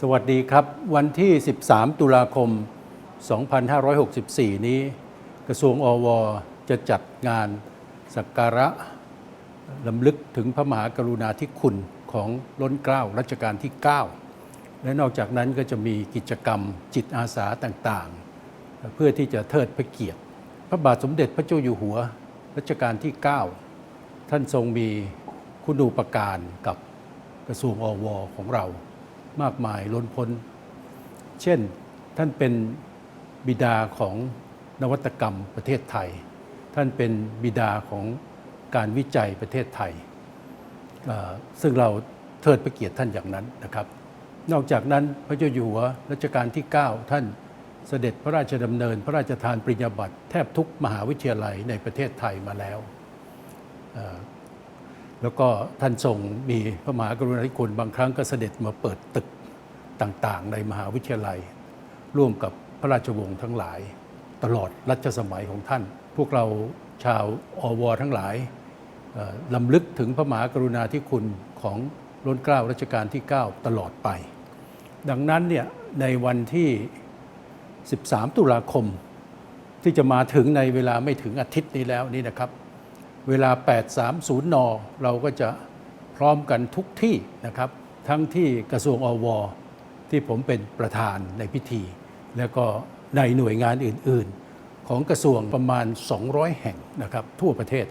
สวัสดีครับ วันที่ 13 ตุลาคม 2564 นี้ กระทรวงอว จะจัดงานสักการะลำลึกถึงพระมหากรุณาธิคุณของล้นเกล้ารัชกาลที่ 9 และนอกจากนั้นก็จะมีกิจกรรมจิตอาสาต่างๆ เพื่อที่จะเทิดพระเกียรติ พระบาทสมเด็จพระเจ้าอยู่หัวรัชกาลที่ 9 ท่านทรงมีคุณูปการกับกระทรวงอวของเรา มากมายล้นพ้น เช่นท่านเป็นบิดาของนวัตกรรมประเทศไทย ท่านเป็นบิดาของการวิจัยประเทศไทย ซึ่งเราเทิดพระเกียรติท่านอย่างนั้นนะครับ นอกจากนั้นพระเจ้าอยู่หัวรัชกาลที่ 9 ท่านเสด็จพระราชดำเนิน พระราชทานปริญญาบัตรแทบทุกมหาวิทยาลัยในประเทศไทยมาแล้ว แล้วก็ท่านทรงมีพระมหากรุณาธิคุณบางครั้งก็เสด็จมาเปิดตึกต่างๆ ในมหาวิทยาลัย ร่วมกับพระราชวงศ์ทั้งหลาย ตลอดรัชสมัยของท่าน พวกเราชาวอวทั้งหลายเอ่อลำลึกถึงพระมหากรุณาธิคุณของล้นเกล้ารัชกาลที่ 9 ตลอดไป ดังนั้นเนี่ยในวันที่ 13 ตุลาคมที่จะมาถึงในเวลาไม่ถึงอาทิตย์นี้แล้วนี่นะครับ เวลา 830 น เราก็จะพร้อมกันทุกที่นะครับ ทั้งที่กระทรวงอว ที่ผมเป็นประธานในพิธี แล้วก็ในหน่วยงานอื่น ๆ ของกระทรวงประมาณ 200 แห่งนะครับ ทั่วประเทศ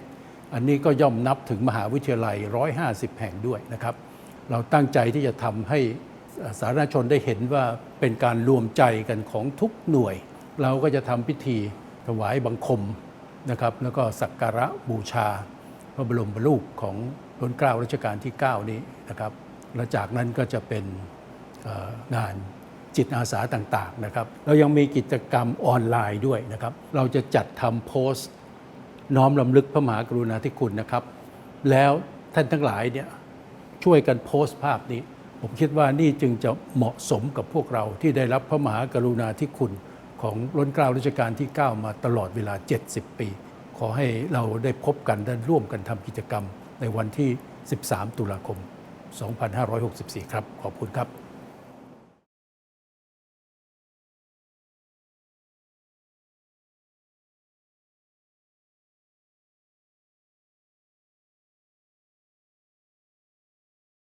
อันนี้ก็ย่อมนับถึงมหาวิทยาลัย 150 แห่งด้วยนะครับ เราตั้งใจที่จะทำให้สาธารณชนได้เห็นว่าเป็นการรวมใจกันของทุกหน่วย เราก็จะทำพิธีถวายบังคม นะครับแล้วก็สักการะบูชา พระบรมรูปของรัชเกล้ารัชกาลที่ 9 นี้นะครับและจากนั้นก็จะเป็นงานจิตอาสาต่างๆนะครับเรายังมีกิจกรรมออนไลน์ด้วยนะครับเราจะจัดทำโพสต์ น้อมรำลึกพระมหากรุณาธิคุณนะครับ แล้วท่านทั้งหลายเนี่ยช่วยกันโพสต์ภาพนี้ ผมคิดว่านี่จึงจะเหมาะสมกับพวกเราที่ได้รับพระมหากรุณาธิคุณ ของล้นเกล้ารัชกาลที่ 9 มาตลอดเวลา 70 ปี ขอให้เราได้พบกันได้ร่วมกันทำกิจกรรมในวันที่ 13 ตุลาคม 2564 ครับ ขอบคุณครับ